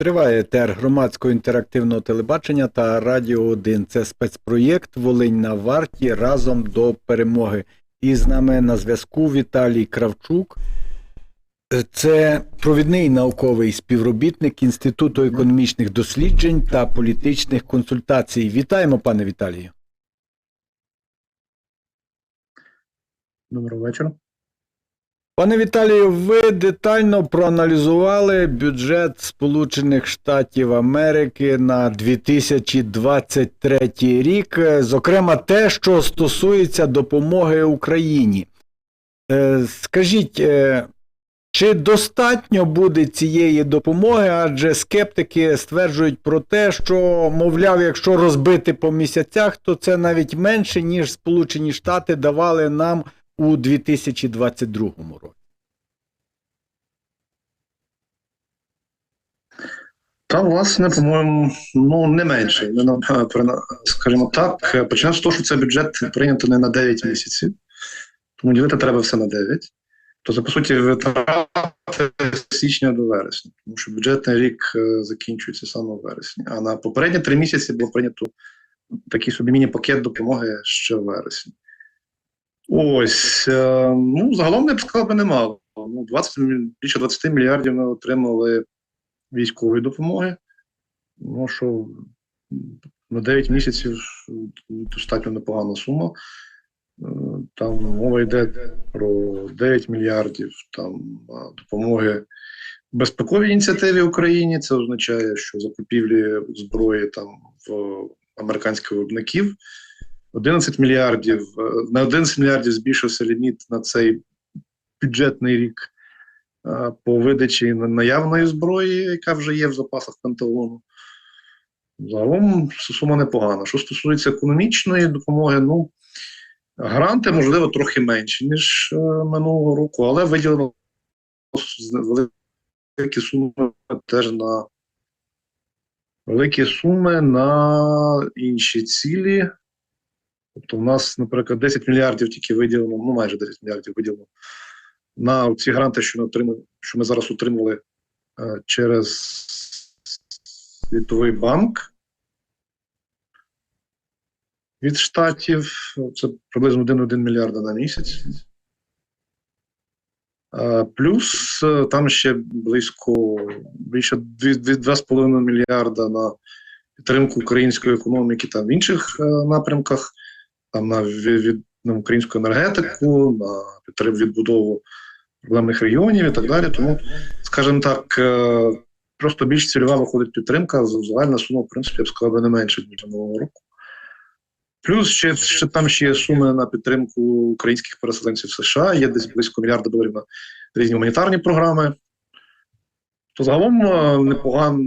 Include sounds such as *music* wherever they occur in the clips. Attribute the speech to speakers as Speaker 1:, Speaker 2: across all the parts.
Speaker 1: Триває ТР громадського інтерактивного телебачення та Радіо 1. Це спецпроєкт Волинь на варті разом до перемоги. І з нами на зв'язку Віталій Кравчук. Це провідний науковий співробітник Інституту економічних досліджень та політичних консультацій. Вітаємо, пане Віталію.
Speaker 2: Доброго вечора.
Speaker 1: Пане Віталію, ви детально проаналізували бюджет Сполучених Штатів Америки на 2023 рік, е, зокрема те, що стосується допомоги Україні. Е, Скажіть, е, чи достатньо буде цієї допомоги? Адже скептики стверджують про те, що, мовляв, якщо розбити по місяцях, то це навіть менше, ніж Сполучені Штати давали нам у 2022 році.
Speaker 2: Та, власне, по-моєму, ну не менше. Скажімо так, почнемо з того, що цей бюджет прийнято не на 9 місяців, тому ділити треба все на 9. То це, по суті, витрати з січня до вересня, тому що бюджетний рік е, закінчується саме в вересні. А на попередні три місяці було прийнято такий собі міні-пакет допомоги ще в вересні. Ось, е, ну, загалом я б сказав би немало. Ну, 20, більше 20 мільярдів ми отримали військової допомоги. Ну, що на 9 місяців достатньо непогана сума. Е, Там мова йде про 9 мільярдів там, допомоги безпековій ініціативі Україні. Це означає, що закупівлі зброї там в американських виробників. 11 мільярдів. е, На 11 мільярдів збільшився ліміт на цей бюджетний рік е, по видачі наявної зброї, яка вже є в запасах Пентагону. Загалом сума непогана. Що стосується економічної допомоги, ну гранти, можливо, трохи менші, ніж е, минулого року, але виділено великі суми теж на великі суми на інші цілі. Тобто, у нас, наприклад, 10 мільярдів тільки виділено, ну майже 10 мільярдів виділено на ці гранти, що ми отримали, що ми зараз отримали е, через Світовий банк від штатів. Це приблизно 1,1 мільярда на місяць. Е, Плюс е, там ще близько більше 2,5 мільярда на підтримку української економіки там в інших напрямках, там на, від, на українську енергетику, на відбудову проблемних регіонів і так далі. Тому, скажімо так, е, просто більш цільова виходить підтримка, загальна сума, в принципі, я б сказав, не менше, ніж минулого року. Плюс ще, ще там ще є суми на підтримку українських переселенців США, є десь близько мільярда доларів на різні гуманітарні програми. То загалом е, непоган,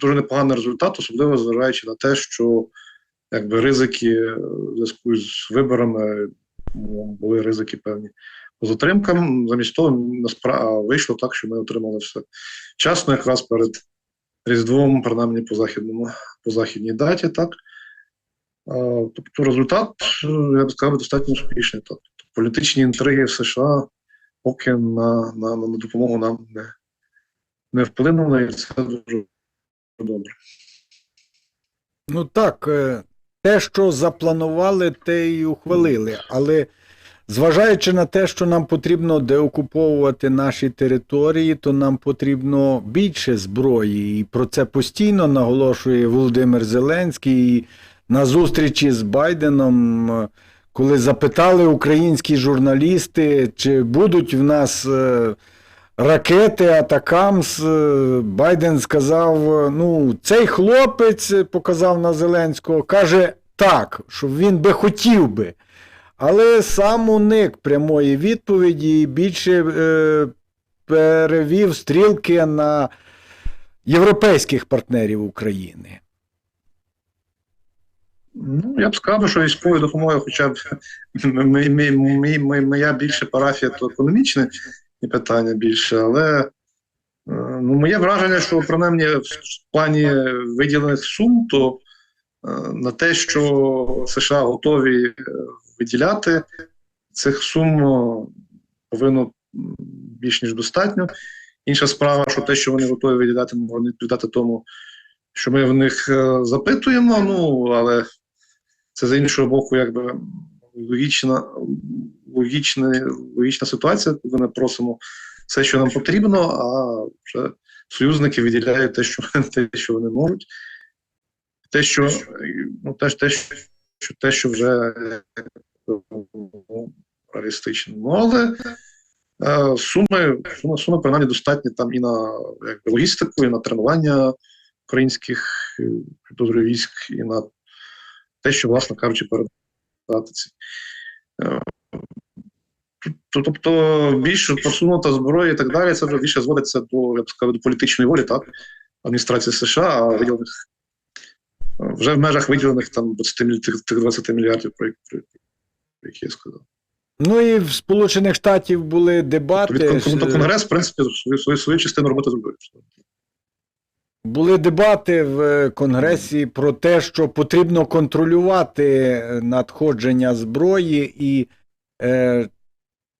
Speaker 2: дуже непоганий результат, особливо зважаючи на те, що якби ризики е, в зв'язку з виборами ну, були ризики певні по затримкам. Замість того, вийшло так, що ми отримали все вчасно, якраз перед Різдвом, принаймні по західному, по західній даті, так. Тобто результат, е, я б сказав, достатньо успішний. Тобто політичні інтриги в США поки на, на, на допомогу нам не, не вплинули, і це дуже добре.
Speaker 1: Ну так, е, те, що запланували, те й ухвалили. Але зважаючи на те, що нам потрібно деокуповувати наші території, то нам потрібно більше зброї. І про це постійно наголошує Володимир Зеленський. І на зустрічі з Байденом, е, коли запитали українські журналісти, чи будуть в нас. Ракети Атакамс. е, Байден сказав: е, ну, цей хлопець е, показав на Зеленського, каже так, що він би хотів би. Але сам уник прямої відповіді і більше е, перевів стрілки на європейських партнерів України.
Speaker 2: Ну, я б сказав, що військової допомоги, хоча б *laughs* моя більше парафія, то економічне питання більше, але е, ну, моє враження, що принаймні в плані виділених сум, то е, на те, що США готові е, виділяти цих сум, повинно більш ніж достатньо. Інша справа, що те, що вони готові віддати, можна відповідати тому, що ми в них запитуємо. Ну але це з іншого боку, якби логічна, логічна, логічна ситуація, коли ми просимо все, що нам потрібно, а вже союзники виділяють те, що, те, що вони можуть. Те, що ну, те, те, що, те, що вже ну, реалістично. Ну, але е, суми, суми, суми принаймні достатні там і на якби, логістику, і на тренування українських підозрюю військ, і на те, що, власне кажучи, передати ці. Е, Тобто більш просунута зброя і так далі, це вже більше зводиться до, я б сказав, до політичної волі, так, адміністрації США, а виділених вже в межах виділених там 20, тих, тих 20 мільярдів, про які, я сказав.
Speaker 1: Ну і в Сполучених Штатів були
Speaker 2: Тобто,
Speaker 1: дебати.
Speaker 2: від кон-
Speaker 1: ж,
Speaker 2: Конгрес, в принципі, свою, свою, свою частину роботи зробив.
Speaker 1: Були дебати в Конгресі про те, що потрібно контролювати надходження зброї, і е,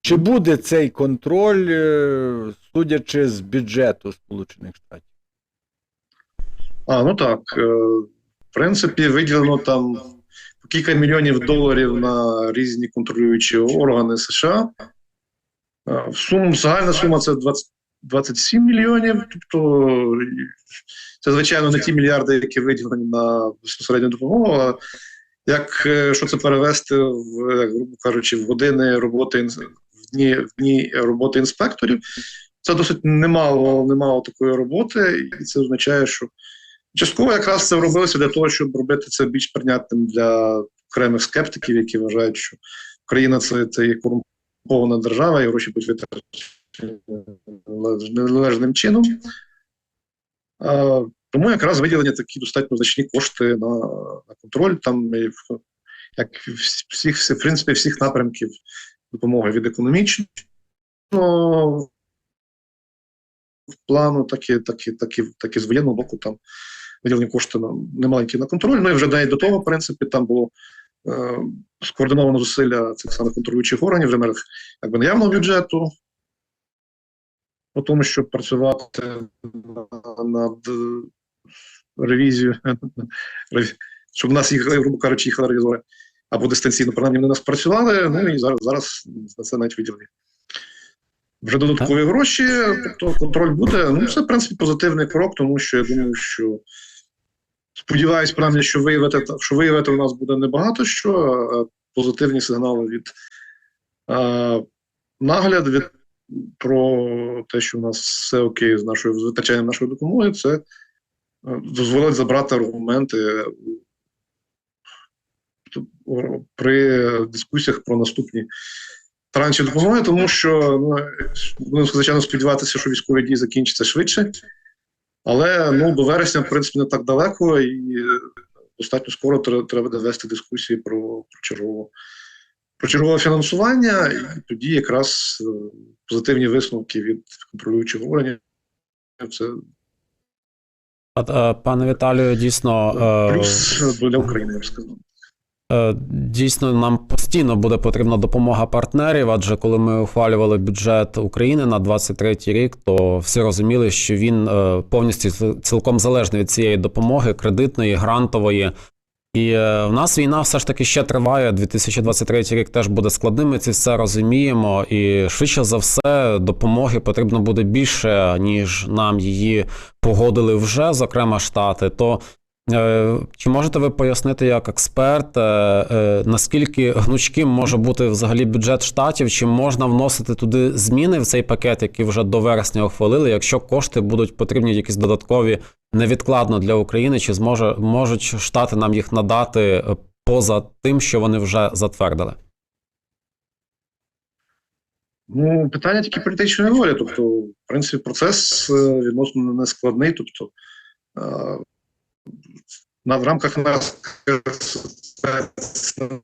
Speaker 1: чи буде цей контроль, е, судячи з бюджету Сполучених Штатів?
Speaker 2: А, ну так. е, В принципі, виділено там кілька мільйонів доларів на різні контролюючі органи США. Е, В суму, загальна сума це 20, 27 мільйонів. Тобто, це, звичайно, не ті мільярди, які виділені на безпосередню допомогу. А як е, що це перевести в, грубо кажучи, в години роботи в дні, в дні роботи інспекторів? Це досить немало, немало такої роботи, і це означає, що Частково якраз це робилося для того, щоб робити це більш прийнятним для окремих скептиків, які вважають, що Україна це, це є корумпована держава, і гроші будуть витрачені належним чином. Тому якраз виділені такі достатньо значні кошти на, на контроль, там як всіх, в принципі, всіх напрямків допомоги від економічного плану, так і, так і, так і, так і з воєнного боку там виділені кошти на немаленькі на контроль. Ну і вже навіть до того, в принципі, там було е, скоординовано зусилля цих самих контролюючих органів в межах якби наявного бюджету, по тому, щоб працювати над е, ревізією, *laughs* щоб в нас їх, грубо кажучи, їхали ревізори або дистанційно, принаймні вони у нас працювали. Ну і зараз, зараз на це навіть виділені. Вже додаткові гроші, тобто контроль буде. Ну, це, в принципі, позитивний крок, тому що я думаю, що сподіваюсь, принаймні, що виявити, що виявити у нас буде небагато що, позитивні сигнали від а, нагляд від про те, що у нас все окей з нашою витрачанням нашої допомоги, це е, дозволить забрати аргументи при дискусіях про наступні транші допомоги, тому що ну, звичайно сподіватися, що військові дії закінчаться швидше. Але ну, до вересня, в принципі, не так далеко, і е, достатньо скоро треба буде вести дискусії про, про чергову. Про чергове фінансування, і тоді якраз е, позитивні висновки від контролюючих органів. Це
Speaker 3: е, Пане Віталію, дійсно, е,
Speaker 2: плюс для України, я б сказав.
Speaker 3: дійсно нам постійно буде потрібна допомога партнерів, адже коли ми ухвалювали бюджет України на 23 рік, то всі розуміли, що він повністю цілком залежний від цієї допомоги, кредитної, грантової. І е, в нас війна все ж таки ще триває. 2023 рік теж буде складним. Ми це все розуміємо. І швидше за все допомоги потрібно буде більше, ніж нам її погодили вже, зокрема штати. То чи можете ви пояснити як експерт, е, е, наскільки гнучким може бути взагалі бюджет штатів? Чи можна вносити туди зміни в цей пакет, які вже до вересня ухвалили, якщо кошти будуть потрібні якісь додаткові невідкладно для України, чи зможе можуть штати нам їх надати е, поза тим, що вони вже затвердили?
Speaker 2: Ну, питання тільки політичної волі. Тобто, в принципі, процес е, відносно не складний. Тобто, е, на, в рамках нас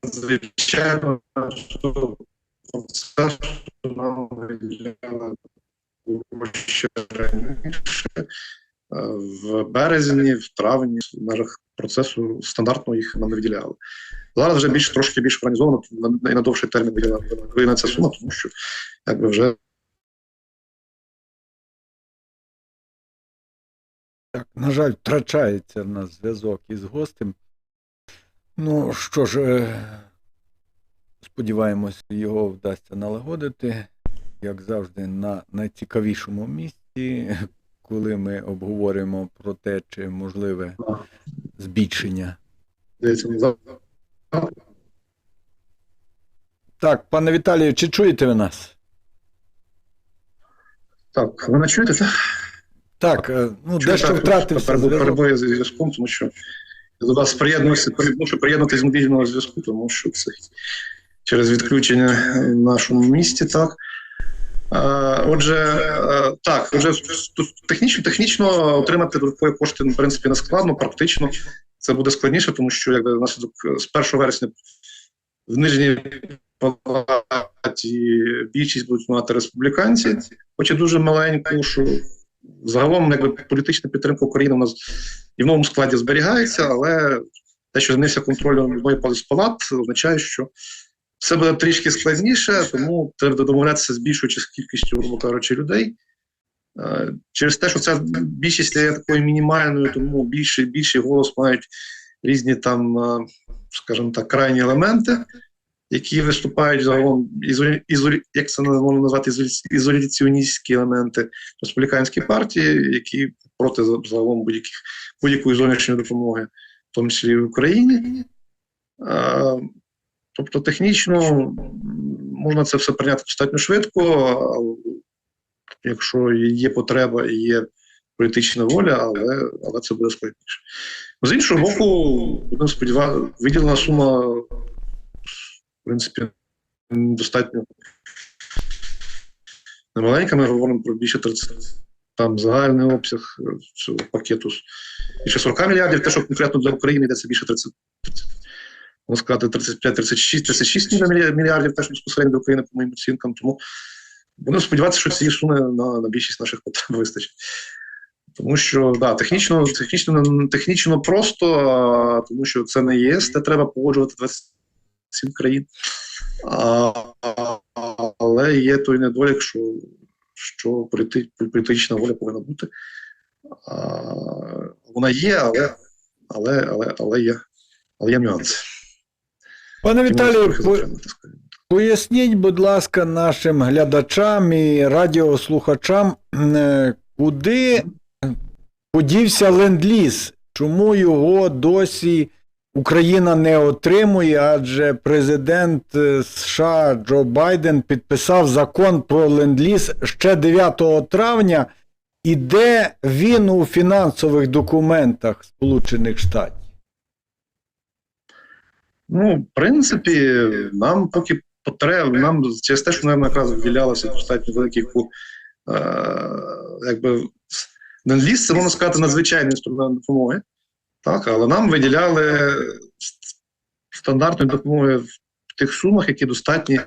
Speaker 2: звичайно, процес що нам виділяли ще раніше. Е, В березні, в травні, в межах процесу стандартно їх нам не виділяли. Зараз вже більш трошки більш організовано на, на, довший термін ця сума, тому що якби вже
Speaker 1: Так, на жаль, втрачається в нас зв'язок із гостем. Ну що ж, е, сподіваємось, його вдасться налагодити, як завжди, на найцікавішому місці, коли ми обговорюємо про те, чи можливе збільшення. Так, пане Віталію, чи чуєте ви нас?
Speaker 2: так. Ви не чуєте?
Speaker 1: Так, е, ну дещо втратився
Speaker 2: перебої-
Speaker 1: зв'язок.
Speaker 2: перебої з зв'язком, тому що я до вас приєднуюся, при- мушу приєднатися з мобільного зв'язку, тому що це через відключення в нашому місті, так. Е, Отже, е, так, тут технічно, технічно отримати додаткові кошти, в принципі, не складно, практично це буде складніше, тому що якби внаслідок е, з 1 вересня в нижній палаті більшість будуть мати республіканці, хоч і дуже маленьку, що загалом якби політична підтримка України у нас і в новому складі зберігається, але те, що знився контроль одної палат, означає, що все буде трішки складніше, тому треба домовлятися з більшою кількістю, кажучи, людей. Е, Через те, що ця більшість є такою мінімальною, тому більший, більший голос мають різні там, е, скажімо так, крайні елементи, які виступають загалом ізолі, як це можна назвати, ізоляціоністські елементи республіканської партії, які проти загалом будь-яких будь-якої зовнішньої допомоги, в тому числі в Україні. Е, Тобто, технічно можна це все прийняти достатньо швидко, якщо є потреба і є політична воля, але, але це буде складніше. З іншого боку, будемо сподіватися, виділена сума, принципі, достатньо немаленька. Ми говоримо про більше 30 там загальний обсяг е, цього пакету більше 40 мільярдів. Те, що конкретно для України йдеться більше 30, 30 можна сказати, 35, 36, 36 мілья- мільярдів теж безпосередньо до України, по моїм оцінкам. Тому будемо сподіватися, що цієї суми на, на більшість наших потреб вистачить. Тому що да, технічно, технічно, технічно просто, тому що це не ЄС, де треба погоджувати 27 країн. А, але є той недолік, що, що політична воля повинна бути. А, вона є, але, але, але, але є, але є нюанси.
Speaker 1: Пане Віталію, по- Поясніть, будь ласка, нашим глядачам і радіослухачам, е, куди подівся ленд-ліз? Чому його досі Україна не отримує? Адже президент е, США Джо Байден підписав закон про ленд-ліз ще 9 травня. І де він у фінансових документах Сполучених Штатів?
Speaker 2: Ну, в принципі, нам поки потреб, нам через те, що нам якраз виділялося достатньо великий е, якби ленд-ліз, це можна сказати надзвичайний інструмент допомоги. Так, але нам виділяли ст- стандартної допомоги в тих сумах, які достатні,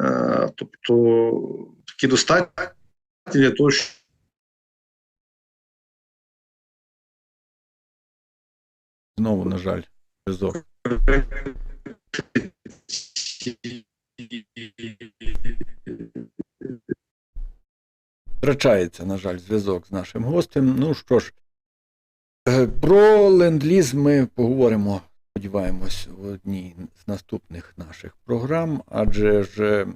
Speaker 2: е, тобто які достатні для того, щоб
Speaker 1: Знову, на жаль, зв'язок. Втрачається, на жаль, зв'язок з нашим гостем. Ну що ж, про ленд-ліз ми поговоримо, сподіваємось, в одній з наступних наших програм, адже ж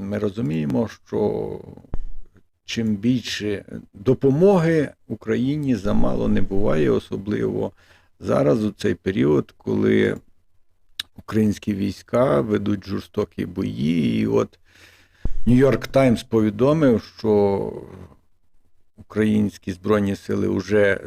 Speaker 1: ми розуміємо, що чим більше допомоги Україні замало не буває, особливо зараз у цей період, коли українські війська ведуть жорстокі бої, і от Нью-Йорк Таймс повідомив, що українські збройні сили вже